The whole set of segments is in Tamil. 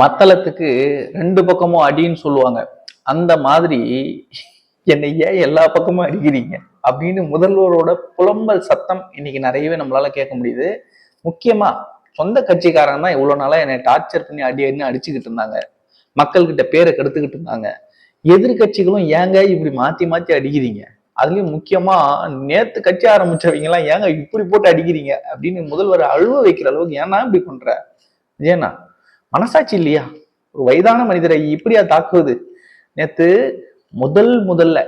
மத்தளத்துக்கு ரெண்டு பக்கமும் அடின்னு சொல்லுவாங்க. அந்த மாதிரி என்னை ஏன் எல்லா பக்கமும் அடிக்கிறீங்க? அப்படின்னு முதல்வரோட புலம்பல் சத்தம் இன்னைக்கு நிறையவே நம்மளால கேட்க முடியுது. முக்கியமா சொந்த கட்சிக்காரங்க தான் இவ்வளவு நாளா என்னை டார்ச்சர் பண்ணி அடி அடின்னு அடிச்சுக்கிட்டு இருந்தாங்க. மக்கள்கிட்ட பேரை கெடுத்துக்கிட்டு இருந்தாங்க. எதிர்கட்சிகளும் ஏங்க இப்படி மாத்தி மாத்தி அடிக்கிறீங்க? அதுலயும் முக்கியமா நேத்து கட்சி ஆரம்பிச்சவங்க எல்லாம் ஏங்க இப்படி போட்டு அடிக்கிறீங்க? அப்படின்னு முதல்வர் அழுவ வைக்கிற அளவுக்கு ஏன்னா இப்படி பண்ற ஏன்னா மனசாட்சி இல்லையா? ஒரு வயதான மனிதரை இப்படியா தாக்குவது? நேத்து முதல் முதல்ல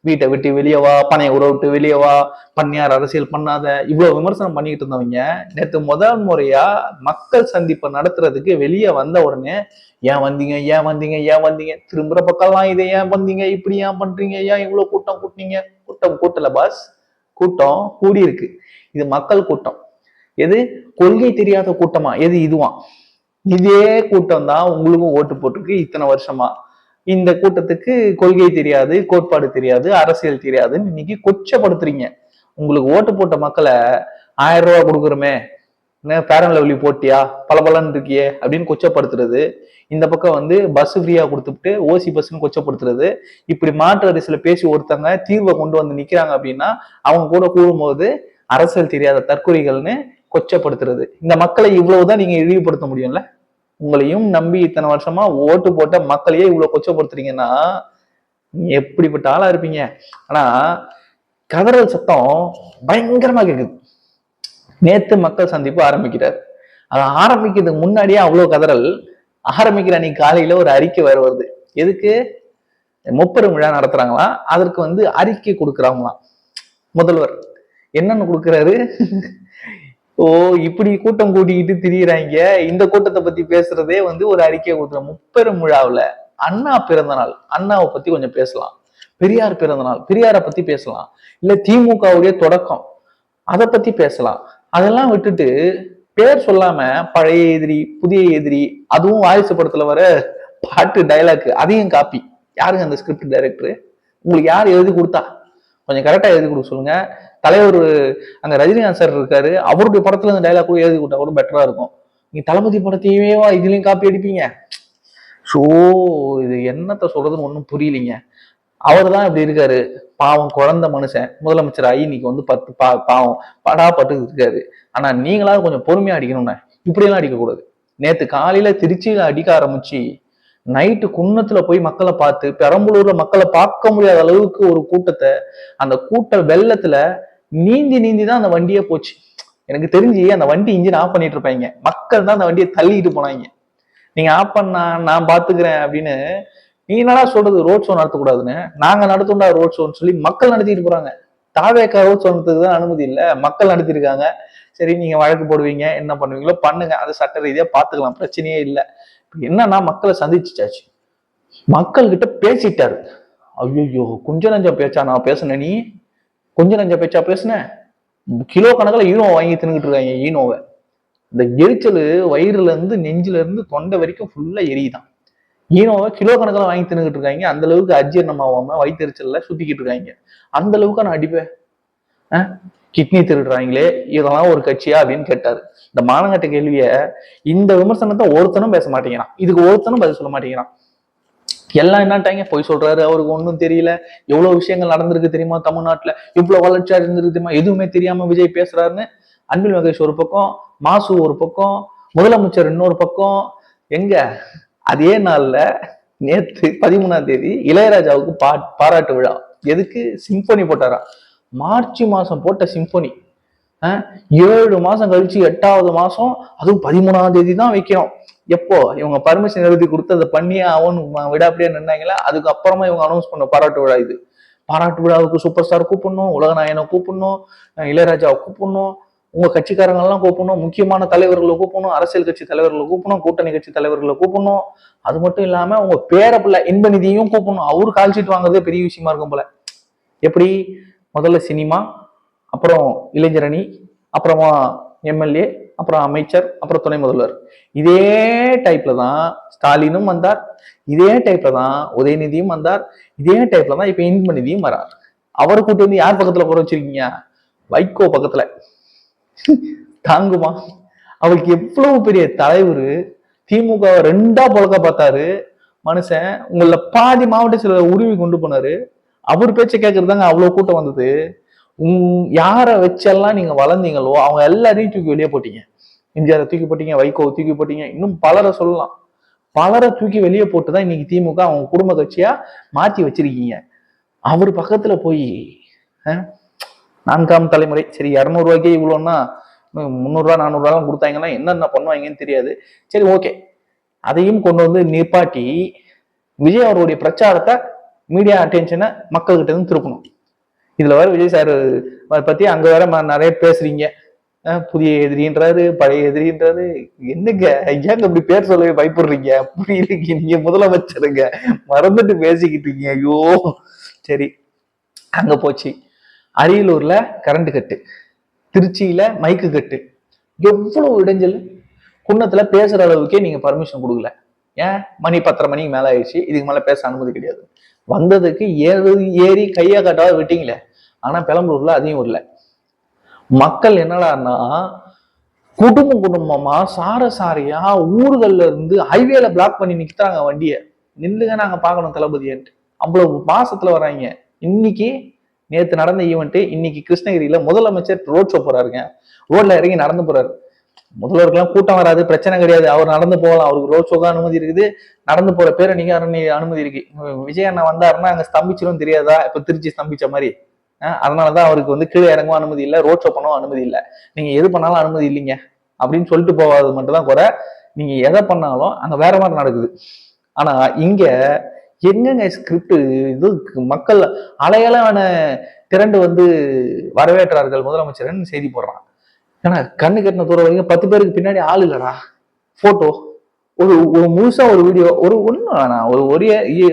வீட்டை விட்டு வெளியே வா பனையை உறவு விட்டு வெளியே வா பண்ணியார் அரசியல் பண்ணாத இவ்வளவு விமர்சனம் பண்ணிக்கிட்டு இருந்தவங்க நேற்று முதல் முறையா மக்கள் சந்திப்பை நடத்துறதுக்கு வெளியே வந்த உடனே ஏன் வந்தீங்க? ஏன் வந்தீங்க? ஏன் வந்தீங்க? திரும்புற பக்கம்லாம் இதை ஏன் வந்தீங்க? இப்படி ஏன் பண்றீங்க? ஏன் இவ்வளவு கூட்டம் கூட்டினீங்க? கூட்டம் கூட்டல பாஸ் கூட்டம் கூடியிருக்கு. இது மக்கள் கூட்டம். எது? கொள்கை தெரியாத கூட்டமா? எது இதுவான் இதே கூட்டம் தான் உங்களுக்கும் ஓட்டு போட்டிருக்கு இத்தனை வருஷமா. இந்த கூட்டத்துக்கு கொள்கை தெரியாது கோட்பாடு தெரியாது அரசியல் தெரியாதுன்னு இன்னைக்கு கொச்சப்படுத்துறீங்க. உங்களுக்கு ஓட்டு போட்ட மக்களை ஆயிரம் ரூபா கொடுக்குறோமே. பேரன் லெவலி போட்டியா? பல இருக்கியே அப்படின்னு கொச்சப்படுத்துறது. இந்த பக்கம் வந்து பஸ் ஃப்ரீயா கொடுத்துட்டு ஓசி பஸ்ன்னு கொச்சப்படுத்துறது. இப்படி மாற்று அரசியல பேசி ஒருத்தவங்க தீர்வை கொண்டு வந்து நிக்கிறாங்க அப்படின்னா அவங்க கூட கூடும்போது அரசியல் தெரியாத தற்கொலைகள்னு கொச்சப்படுத்துறது. இந்த மக்களை இவ்வளவுதான் நீங்க இழிவுபடுத்த முடியும்ல? உங்களையும் நம்பி இத்தனை வருஷமா ஓட்டு போட்ட மக்களையே இவ்வளவு கொச்சப்படுத்துறீங்கன்னா நீங்க எப்படிப்பட்ட ஆளா இருப்பீங்க? ஆனா கதறல் சத்தம் பயங்கரமா கேக்குது. நேத்து மக்கள் சந்திப்பு ஆரம்பிக்கிறார். அது ஆரம்பிக்கிறதுக்கு முன்னாடியே அவ்வளவு கதறல். ஆரம்பிக்கிற அன்னைக்கு காலையில ஒரு அறிக்கை வேற வருது. எதுக்கு? முப்பெரும் விழா நடத்துறாங்களாம் அதற்கு வந்து அறிக்கை கொடுக்குறாங்களாம். முதல்வர் என்னன்னு கொடுக்குறாரு? ஓ இப்படி கூட்டம் கூட்டிக்கிட்டு திரியிறாங்க. இந்த கூட்டத்தை பத்தி பேசுறதே வந்து ஒரு அறிக்கை கொடுக்குற முப்பெரும் விழாவில் அண்ணா பிறந்த நாள். அண்ணாவை பத்தி கொஞ்சம் பேசலாம். பெரியார் பிறந்த நாள். பெரியாரை பத்தி பேசலாம். இல்ல திமுகவுடைய தொடக்கம். அதை பத்தி பேசலாம். அதெல்லாம் விட்டுட்டு பேர் சொல்லாம பழைய எதிரி புதிய எதிரி அதுவும் வாரிசு படத்துல வர பாட்டு டைலாக் அதையும் காப்பி யாருங்க அந்த ஸ்கிரிப்ட் டைரக்டர் உங்களுக்கு யார் எழுதி கொடுத்தா? கொஞ்சம் கரெக்டாக எழுதி கொடுக்க சொல்லுங்க. தலைவர் அங்கே ரஜினிகாந்த் சார் இருக்காரு. அவருடைய படத்துல இந்த டைலாக் கூட எழுதி கொடுத்தா கூட பெட்டரா இருக்கும். நீங்க தளபதி படத்தையுமே இதுலயும் காப்பி அடிப்பீங்க. ஸோ இது என்னத்தை சொல்றதுன்னு ஒன்றும் புரியலீங்க. அவர் தான் இப்படி இருக்காரு. பாவம் குழந்த மனுஷன். முதலமைச்சர் ஆகி இன்னைக்கு வந்து பத்து பா பாவம் படா பட்டு இருக்காரு. ஆனா நீங்களாவது கொஞ்சம் பொறுமையா அடிக்கணும்னே. இப்படியெல்லாம் அடிக்கக்கூடாது. நேற்று காலையில திருச்சியில அடிக்க ஆரம்பிச்சு நைட்டு குன்னத்துல போய் மக்களை பார்த்து பெரம்பலூர்ல மக்களை பார்க்க முடியாத அளவுக்கு ஒரு கூட்டத்தை அந்த கூட்ட வெள்ளத்துல நீந்தி நீந்தி தான் அந்த வண்டியே போச்சு. எனக்கு தெரிஞ்சு அந்த வண்டி இன்ஜின் ஆஃப் பண்ணிட்டு இருப்பாங்க. மக்கள் தான் அந்த வண்டியை தள்ளிட்டு போனாங்க. நீங்க ஆஃப் பண்ணா நான் பாத்துக்கிறேன் அப்படின்னு நீ என்னடா சொல்றது? ரோட் ஷோ நடத்தக்கூடாதுன்னு. நாங்க நடத்தோம்டா ரோட் ஷோன்னு சொல்லி மக்கள் நடத்திட்டு போறாங்க. தாவேக்கா ரோட் ஷோ தான் அனுமதி இல்லை. மக்கள் நடத்திருக்காங்க. சரி நீங்க வழக்கு போடுவீங்க என்ன பண்ணுவீங்களோ பண்ணுங்க. அது சட்ட ரீதியா பாத்துக்கலாம். பிரச்சனையே இல்லை. என்னன்னா மக்களை சந்திச்சுச்சாச்சு. மக்கள்கிட்ட பேசிட்டாரு. ஐயோ கொஞ்ச நஞ்சம் பேச்சா நான் பேசுனேன் நீ? கொஞ்ச நஞ்சம் பேச்சா பேசுனேன் கிலோ கணக்கில் ஈனோ வாங்கி தின்னுக்கிட்டு இருக்காங்க ஈனோவை இந்த எரிச்சல் வயிறுல இருந்து நெஞ்சில இருந்து தொண்டை வரைக்கும் ஃபுல்லா எரியுதான். ஈனோவை கிலோ கணக்கில் வாங்கி தின்னுக்கிட்டு இருக்காங்க அந்த அளவுக்கு அஜீரணம் ஆகாம வயிற்றுச்சல்ல சுத்திக்கிட்டு இருக்காங்க. அந்த அளவுக்கு நான் அடிப்பேன். கிட்னி திருடுறாங்களே இதெல்லாம் ஒரு கட்சியா அப்படின்னு கேட்டாரு. இந்த மானங்கட்ட கேள்விய இந்த விமர்சனத்தை ஒருத்தனும் பேச மாட்டேங்கிறான். இதுக்கு ஒருத்தனும் பதில் சொல்ல மாட்டேங்கிறான். எல்லாம் என்னட்டாங்க போய் சொல்றாரு. அவருக்கு ஒன்றும் தெரியல. எவ்வளவு விஷயங்கள் நடந்திருக்கு தெரியுமா தமிழ்நாட்டுல? இவ்வளவு வளர்ச்சியா இருந்திருக்கு தெரியுமா? எதுவுமே தெரியாம விஜய் பேசுறாருன்னு அன்பில் மகேஷ் ஒரு பக்கம் மாசு ஒரு பக்கம் முதலமைச்சர் இன்னொரு பக்கம். எங்க? அதே நாள்ல நேத்து பதிமூணாம் தேதி இளையராஜாவுக்கு பா பாராட்டு விழா. எதுக்கு? சிம்பனி போட்டாரா மார்ச் மாதம் போட்ட சிம்பொனி. ஏழு மாதம் கழிச்சு எட்டாவது மாதம் அதுவும் பதிமூணாம் தேதி தான் வைக்கிறோம் எப்போ? இவங்க பர்மிஷன் எழுதி கொடுத்து அதை பண்ணியே அவன் விடாப்படியா நின்னாங்களா? அதுக்கப்புறமா இவங்க அனௌன்ஸ் பண்ண பாராட்டு விழா இது. பாராட்டு விழாவுக்கு சூப்பர் ஸ்டார் கூப்பிடணும் உலகநாயனை கூப்பிடணும் இளையராஜாவை கூப்பிடணும் உங்க கட்சிக்காரங்கெல்லாம் கூப்பிடணும் முக்கியமான தலைவர்களை கூப்பிடணும் அரசியல் கட்சி தலைவர்களை கூப்பிடணும் கூட்டணி கட்சி தலைவர்களை கூப்பிடணும். அது மட்டும் இல்லாம உங்க பேர பிள்ளை இன்ப நிதியும் கூப்பிடணும். அவரு கால் ஷீட் வாங்குறதே பெரிய விஷயமா இருக்கும் போல. எப்படி? முதல்ல சினிமா அப்புறம் இளைஞரணி அப்புறமா எம்எல்ஏ அப்புறம் அமைச்சர் அப்புறம் துணை முதல்வர். இதே டைப்ல தான் ஸ்டாலினும் வந்தார். இதே டைப்ல தான் உதயநிதியும் வந்தார். இதே டைப்ல தான் இப்ப இன்பநிதியும் வரார். அவரை கூட்டு வந்து யார் பக்கத்துல போற வச்சிருக்கீங்க? வைகோ பக்கத்துல. தாங்குமா? அவருக்கு எவ்வளவு பெரிய தலைவர்? திமுக ரெண்டா புழக்க பார்த்தாரு. மனுஷன் உங்கள பாதி மாவட்ட செயலர் உருவி கொண்டு போனாரு. அவர் பேச்சை கேட்கறதாங்க அவ்வளோ கூட்டம் வந்தது. உங் யாரை வச்செல்லாம் நீங்கள் வளர்ந்தீங்களோ அவங்க எல்லாரையும் தூக்கி வெளியே போட்டீங்க. எம்ஜிஆரை தூக்கி போட்டீங்க வைகோ தூக்கி போட்டீங்க இன்னும் பலரை சொல்லலாம். பலரை தூக்கி வெளியே போட்டு தான் இன்னைக்கு திமுக அவங்க குடும்ப கட்சியா மாற்றி வச்சிருக்கீங்க. அவர் பக்கத்துல போய் நான்காம் தலைமுறை சரி இரநூறுவாய்க்கே இவ்வளோன்னா முந்நூறுரூவா நானூறுரூவாலாம் கொடுத்தாங்கன்னா என்னென்ன பண்ணுவாங்கன்னு தெரியாது. சரி ஓகே. அதையும் கொண்டு வந்து நிப்பாட்டி விஜய் அவருடைய பிரச்சாரத்தை மீடியா அட்டென்ஷனை மக்கள்கிட்ட இருந்து திருப்பணும். இதுல வேற விஜய் சார் பத்தி அங்க வேற நிறைய பேசுறீங்க. புதிய எதிரின்றாரு பழைய எதிரின்றாரு. என்னங்க ஏங்க இப்படி பேர் சொல்லவே பயப்படுறீங்க? புரியலங்க நீங்க முதலமைச்சருங்க. மறந்துட்டு பேசிக்கிட்டு இருக்கீங்க. ஐயோ. சரி அங்க போச்சு. அரியலூர்ல கரண்ட் கட்டு திருச்சியில மைக்கு கட்டு எவ்வளவு இடைஞ்சல்? குன்னத்துல பேசுற அளவுக்கே நீங்க பர்மிஷன் கொடுக்கல. ஏன்? மணி பத்தரை மணிக்கு மேல ஆயிடுச்சு. இதுக்கு மேல பேச அனுமதி கிடையாது. வந்ததுக்கு ஏறு ஏறி கையை காட்டாவது விட்டீங்களே? ஆனா பெரம்பலூர்ல அதையும் இல்லை. மக்கள் என்னடான்னா குடும்பம் குடும்பமா சார சாரியா ஊர்கள்ல இருந்து ஹைவேல பிளாக் பண்ணி நிக்கிறாங்க வண்டியை. நில்லுங்க நாங்க பார்க்கணும் தளபதியன்ட்டு அவ்வளவு மாசத்துல வராங்க. இன்னைக்கு நேத்து நடந்த ஈவெண்ட் இன்னைக்கு கிருஷ்ணகிரியில முதலமைச்சர் ரோட் ஷோ போறாருங்க. ரோட்ல இறங்கி நடந்து போறாரு. முதல்வருக்கெல்லாம் கூட்டம் வராது பிரச்சனை கிடையாது. அவர் நடந்து போகலாம். அவருக்கு ரோட் ஷோக்கு அனுமதி இருக்குது. நடந்து போற பேரை நீங்க அனுமதி இருக்கு. விஜய் அண்ணா வந்தாருன்னா அங்க ஸ்தம்பிச்சிடும் தெரியாதா? இப்ப திருச்சி ஸ்தம்பிச்ச மாதிரி. அதனாலதான் அவருக்கு வந்து கீழே இறங்கவும் அனுமதி இல்லை ரோட் ஷோ பண்ணவும் அனுமதி இல்லை. நீங்க எது பண்ணாலும் அனுமதி இல்லைங்க. அப்படின்னு சொல்லிட்டு போவாது மட்டும் தான் குறை. நீங்க எதை பண்ணாலும் அங்க வேற மாதிரி நடக்குது. ஆனா இங்க எங்கங்க ஸ்கிரிப்ட் இது மக்கள் அலையலான திரண்டு வந்து வரவேற்றார்கள். முதலமைச்சர்னு செய்தி போடுறான். ஏன்னா கண்ணு கட்டின தூரம் வரைக்கும் பத்து பேருக்கு பின்னாடி ஆள் இல்லடா. ஃபோட்டோ ஒரு ஒரு முழுசா ஒரு வீடியோ ஒரு ஒன்றும் வேணாம் ஒரு ஒரு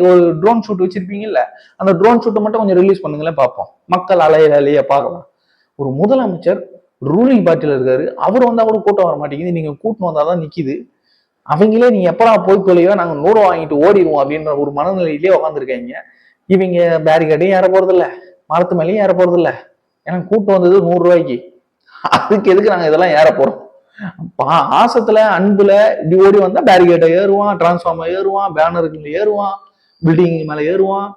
ஒரு ட்ரோன் ஷூட் வச்சிருப்பீங்கல்ல அந்த ட்ரோன் ஷூட்டை மட்டும் கொஞ்சம் ரிலீஸ் பண்ணுங்களேன் பார்ப்போம். மக்கள் அலைய அலைய பார்க்கலாம். ஒரு முதலமைச்சர் ரூலிங் பார்ட்டியில் இருக்காரு. அவர் வந்தால் கூட கூட்டம் வர மாட்டேங்குது. நீங்கள் கூட்டம் வந்தாதான் நிற்கிது அவங்களே நீ எப்படா போய் தொலைவா நாங்கள் நூறு வாங்கிட்டு ஓடிடுவோம் அப்படின்ற ஒரு மனநிலையிலே உட்காந்துருக்காங்க இவங்க பேரிகேடையும் ஏற போகிறதில்ல மரத்து மேலேயும் ஏற போகிறதில்ல ஏன்னா கூட்டம் வந்தது நூறுரூவாய்க்கு அதுக்கு எதுக்கு நாங்கள் இதெல்லாம் ஏற போகிறோம் பா- ஆசத்துல அன்புல இப்படி ஓடி வந்தா பேரிகேட்டை ஏறுவான் டிரான்ஸ்ஃபார்மர் ஏறுவான் பேனருக்கு ஏறுவான் பில்டிங் மேல ஏறுவான்.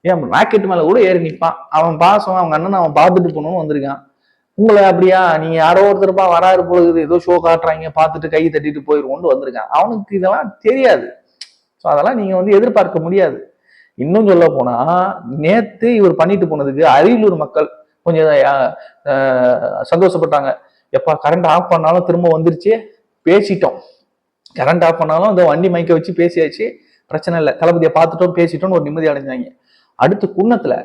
ஏன் ராக்கெட் மேல கூட ஏறி நிற்பான் அவன் பாசம் அவங்க அண்ணன் அவன் பார்த்துட்டு போகணும்னு வந்திருக்கான். உங்களை அப்படியா? நீங்க யாரோ ஒருத்தருப்பா வராரு பொழுது ஏதோ ஷோ காட்டுறாங்க பார்த்துட்டு கை தட்டிட்டு போயிருவோம்னு வந்திருக்கான். அவனுக்கு இதெல்லாம் தெரியாது. ஸோ அதெல்லாம் நீங்க வந்து எதிர்பார்க்க முடியாது. இன்னும் சொல்ல போனா நேத்து இவர் பண்ணிட்டு போனதுக்கு அரியலூர் மக்கள் கொஞ்சம் சந்தோஷப்பட்டாங்க. எப்பா கரண்ட் ஆஃப் பண்ணாலும் திரும்ப வந்துருச்சு. பேசிட்டோம். கரண்ட் ஆஃப் பண்ணாலும் இந்த வண்டி மைக்க வச்சு பேசியாச்சு. பிரச்சனை இல்லை. தளபதியை பார்த்துட்டோம் பேசிட்டோம்னு ஒரு நிம்மதி அடைஞ்சாங்க. அடுத்து குன்னத்தில்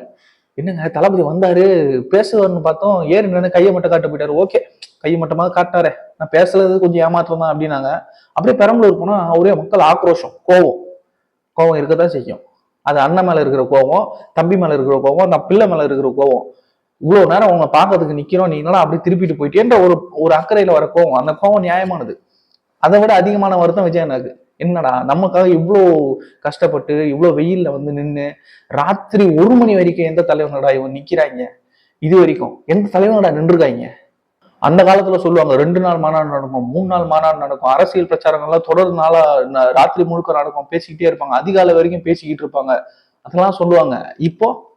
என்னங்க தளபதி வந்தாரு பேசுவார்னு பார்த்தோம். ஏறி நின்று கையை மட்டும் காட்ட போயிட்டாரு. ஓகே கையை மட்டமாக காட்டினாரே. நான் பேசுறது கொஞ்சம் ஏமாற்றம் தான் அப்படின்னாங்க. அப்படியே பெரம்பலூர் போனால் ஒரே மக்கள் ஆக்ரோஷம் கோவம். கோவம் இருக்கதான் செய்யும். அது அண்ணன் மேலே இருக்கிற கோவம் தம்பி மேலே இருக்கிற கோவம் அந்த பிள்ளை மேலே இருக்கிற கோவம். இவ்வளவு நேரம் அவங்க பார்க்கறதுக்கு நிக்கிறோம் நீ என்னடா அப்படி திருப்பிட்டு போயிட்டேன்ற ஒரு ஒரு அக்கறையில வர கோவம். அந்த கோவம் நியாயமானது. அதை விட அதிகமான வருத்தம் விஜயனாக்கு என்னடா நமக்காக இவ்வளோ கஷ்டப்பட்டு இவ்வளோ வெயில்ல வந்து நின்று ராத்திரி ஒரு மணி வரைக்கும் எந்த தலைவனடா இவன் நிற்கிறாங்க இது வரைக்கும் எந்த தலைவனடா நின்றுருக்காங்க அந்த காலத்துல சொல்லுவாங்க ரெண்டு நாள் மாநாடு நடக்கும் மூணு நாள் மாநாடு நடக்கும் அரசியல் பிரச்சாரங்கள்லாம் தொடர் நாளா ந- ராத்திரி முழுக்க நடக்கும் பேசிக்கிட்டே இருப்பாங்க. அதிகாலை வரைக்கும் பேசிக்கிட்டு இருப்பாங்க. அதெல்லாம் சொல்லுவாங்க. இப்போ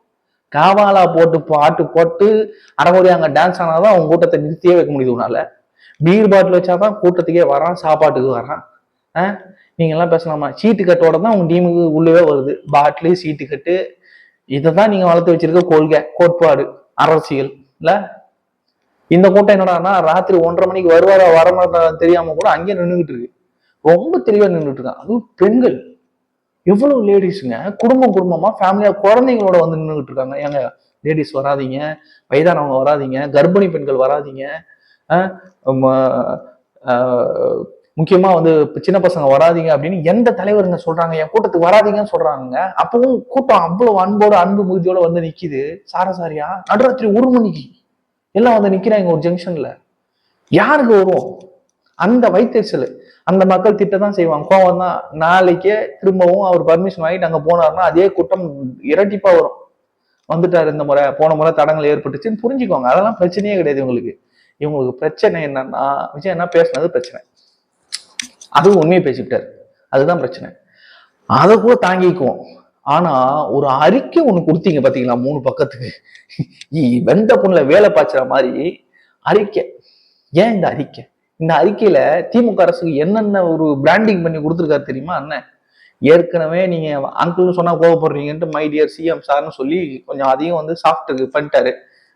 காவாலா போட்டு பாட்டு போட்டு அரைமுறை அங்க டான்ஸ் ஆனாதான் அவங்க கூட்டத்தை நிறுத்தியே வைக்க முடியுது உன்னால. பீர் பாட்டில் வச்சாதான் கூட்டத்துக்கே வரான் சாப்பாட்டுக்கு வரான். ஆ? நீங்க எல்லாம் பேசலாமா? சீட்டு கட்டோட தான் உங்க டீமுக்கு உள்ளவே வருது. பாட்டிலு சீட்டு கட்டு. இதை தான் நீங்க வளர்த்து வச்சிருக்க கொள்கை கோட்பாடு அரசியல். இல்ல? இந்த கூட்டம் என்னடானா ராத்திரி ஒன்றரை மணிக்கு வருவாரா வரமாட்டா தெரியாம கூட அங்கேயே நின்றுகிட்டு இருக்கு. ரொம்ப தெளிவா நின்றுட்டு இருக்கான் அதுவும் பெண்கள். எவ்வளவு லேடிஸுங்க குடும்பம் குடும்பமா ஃபேமிலியா குழந்தைங்களோட வந்து நின்றுக்கிட்டு இருக்காங்க ஏங்க லேடிஸ் வராதீங்க வயதானவங்க வராதீங்க கர்ப்பிணி பெண்கள் வராதீங்க ம, முக்கியமா வந்து சின்ன பசங்க வராதீங்க அப்படின்னு எந்த தலைவருங்க சொல்றாங்க? என் கூட்டத்துக்கு வராதிங்கன்னு சொல்றாங்க அப்பவும் கூட்டம் அவ்வளவு அன்போட அன்பு முதியோட வந்து நிக்குது. சாரசாரியா நடுராத்திரி ஒரு மணிக்கு எல்லாம் வந்து நிக்கிறாங்க ஒரு ஜங்ஷன்ல யாருக்கு வரும் அந்த வைத்தறிச்சல் அந்த மக்கள் திட்ட தான் செய்வாங்க. கோவம் தான் நாளைக்கே திரும்பவும் அவர் பர்மிஷன் வாங்கிட்டு அங்க போனாருன்னா அதே கூட்டம் இரட்டிப்பா வரும். வந்துட்டாரு இந்த முறை. போன முறை தடங்கள் ஏற்பட்டுச்சுன்னு புரிஞ்சுக்கோங்க அதெல்லாம் பிரச்சனையே கிடையாது இவங்களுக்கு. இவங்களுக்கு பிரச்சனை என்னன்னா விஜய் என்ன பேசுனது பிரச்சனை. அதுவும் உண்மையை பேசிவிட்டார். அதுதான் பிரச்சனை. அதை கூட தாங்கிக்குவோம். ஆனா ஒரு அறிக்கை ஒண்ணு கொடுத்தீங்க பாத்தீங்களா? மூணு பக்கத்துக்கு. வெந்த பொண்ணுல வேலை பாய்ச்சுற மாதிரி அறிக்கை. ஏன் இந்த அறிக்கை? இந்த அறிக்கையில திமுக அரசுக்கு என்னென்ன ஒரு பிராண்டிங் பண்ணி கொடுத்துருக்காரு தெரியுமா? அண்ணன் ஏற்கனவே நீங்க அங்கிள்னு சொன்னா கோவப்படுறீங்கன்ட்டு மை டியர் சிஎம் சார்னு சொல்லி கொஞ்சம் அதையும் வந்து சாஃப்ட் பண்ணிட்டாரு.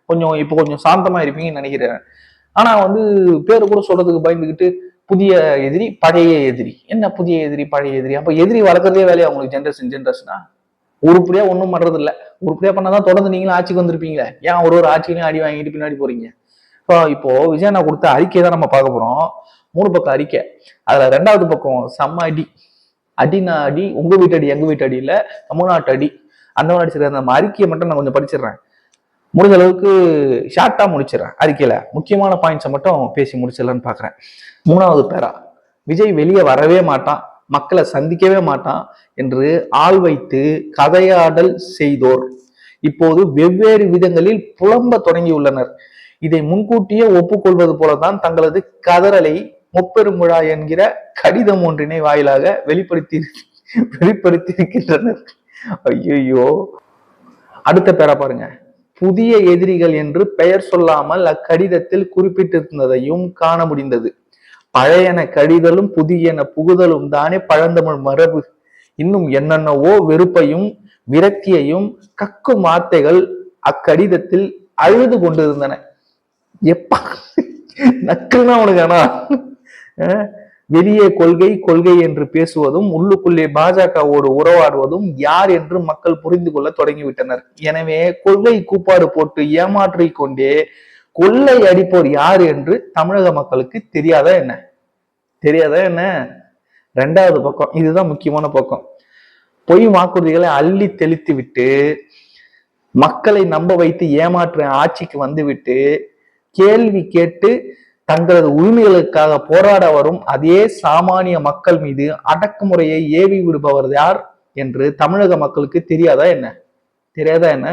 கொஞ்சம் இப்போ கொஞ்சம் சாந்தமா இருப்பீங்கன்னு நினைக்கிறேன். ஆனா வந்து பேர் கூட சொல்றதுக்கு பயந்துக்கிட்டு புதிய எதிரி பழைய எதிரி. என்ன புதிய எதிரி பழைய எதிரி? அப்ப எதிரி வளர்க்கறதே வேலையா உங்களுக்கு ஜென்ரேஷன் ஜென்ரேஷனா உருப்படியா ஒன்றும் பண்றது இல்லை உருப்படியா பண்ணாதான் தொடர்ந்து நீங்களும் ஆட்சிக்கு வந்திருப்பீங்களே. ஏன் ஒரு ஒரு ஆட்சியிலையும் அடி வாங்கிட்டு பின்னாடி போறீங்க? இப்போ இப்போ விஜயண்ணா கொடுத்த அறிக்கையை தான் நம்ம பார்க்க போறோம். மூணு பக்கம் அறிக்கை. அதுல ரெண்டாவது பக்கம் செம்ம அடி. அடினா அடி உங்க வீட்டு அடி எங்க வீட்டு அடி இல்ல தமிழ்நாட்டு அடி. அந்த மாதிரி அடிச்சிருக்க அந்த அறிக்கையை மட்டும் நான் கொஞ்சம் படிச்சிடுறேன். முடிஞ்ச அளவுக்கு ஷார்ட்டா முடிச்சிடுறேன் அறிக்கையில. முக்கியமான பாயிண்ட்ஸை மட்டும் பேசி முடிச்சிடலான்னு பாக்குறேன் மூணாவது பேரா விஜய் வெளியே வரவே மாட்டான் மக்களை சந்திக்கவே மாட்டான் என்று ஆள் வைத்து கதையாடல் செய்தோர். இப்போது வெவ்வேறு விதங்களில் புலம்ப தொடங்கியுள்ளனர். இதை முன்கூட்டியே ஒப்புக்கொள்வது போலதான் தங்களது கதறலை முப்பெரும் விழா என்கிற கடிதம் ஒன்றினை வாயிலாக வெளிப்படுத்தி வெளிப்படுத்தி இருக்கின்றனர் ஐயோ அடுத்த பேரா பாருங்க. புதிய எதிரிகள் என்று பெயர் சொல்லாமல் அக்கடிதத்தில் குறிப்பிட்டிருந்ததையும் காண முடிந்தது. பழையன கடிதலும் புதியன புகுதலும் தானே பழந்தமிழ் மரபு. இன்னும் என்னென்னவோ வெறுப்பையும் விரக்தியையும் கக்கும் வார்த்தைகள் அக்கடிதத்தில் அழுது கொண்டிருந்தன. எப்பா? நக்கல்னா அவனுக்கு ஆனா? வெளியே கொள்கை கொள்கை என்று பேசுவதும் உள்ளுக்குள்ளே பாஜகவோடு உறவாடுவதும் யார் என்று மக்கள் புரிந்து கொள்ள தொடங்கிவிட்டனர். எனவே கொள்கை கூப்பாடு போட்டு ஏமாற்றிக் கொண்டே கொள்ளை அடிப்போர் யார் என்று தமிழக மக்களுக்கு தெரியாதா என்ன? தெரியாதா என்ன? ரெண்டாவது பக்கம் இதுதான் முக்கியமான பக்கம். பொய் வாக்குறுதிகளை அள்ளி தெளித்து விட்டு மக்களை நம்ப வைத்து ஏமாற்ற ஆட்சிக்கு வந்துவிட்டு கேள்வி கேட்டு தங்களது உரிமைகளுக்காக போராட வரும் அதே சாமானிய மக்கள் மீது அடக்குமுறையை ஏவி விடுபவர் யார் என்று தமிழக மக்களுக்கு தெரியாதா என்ன? தெரியாதா என்ன?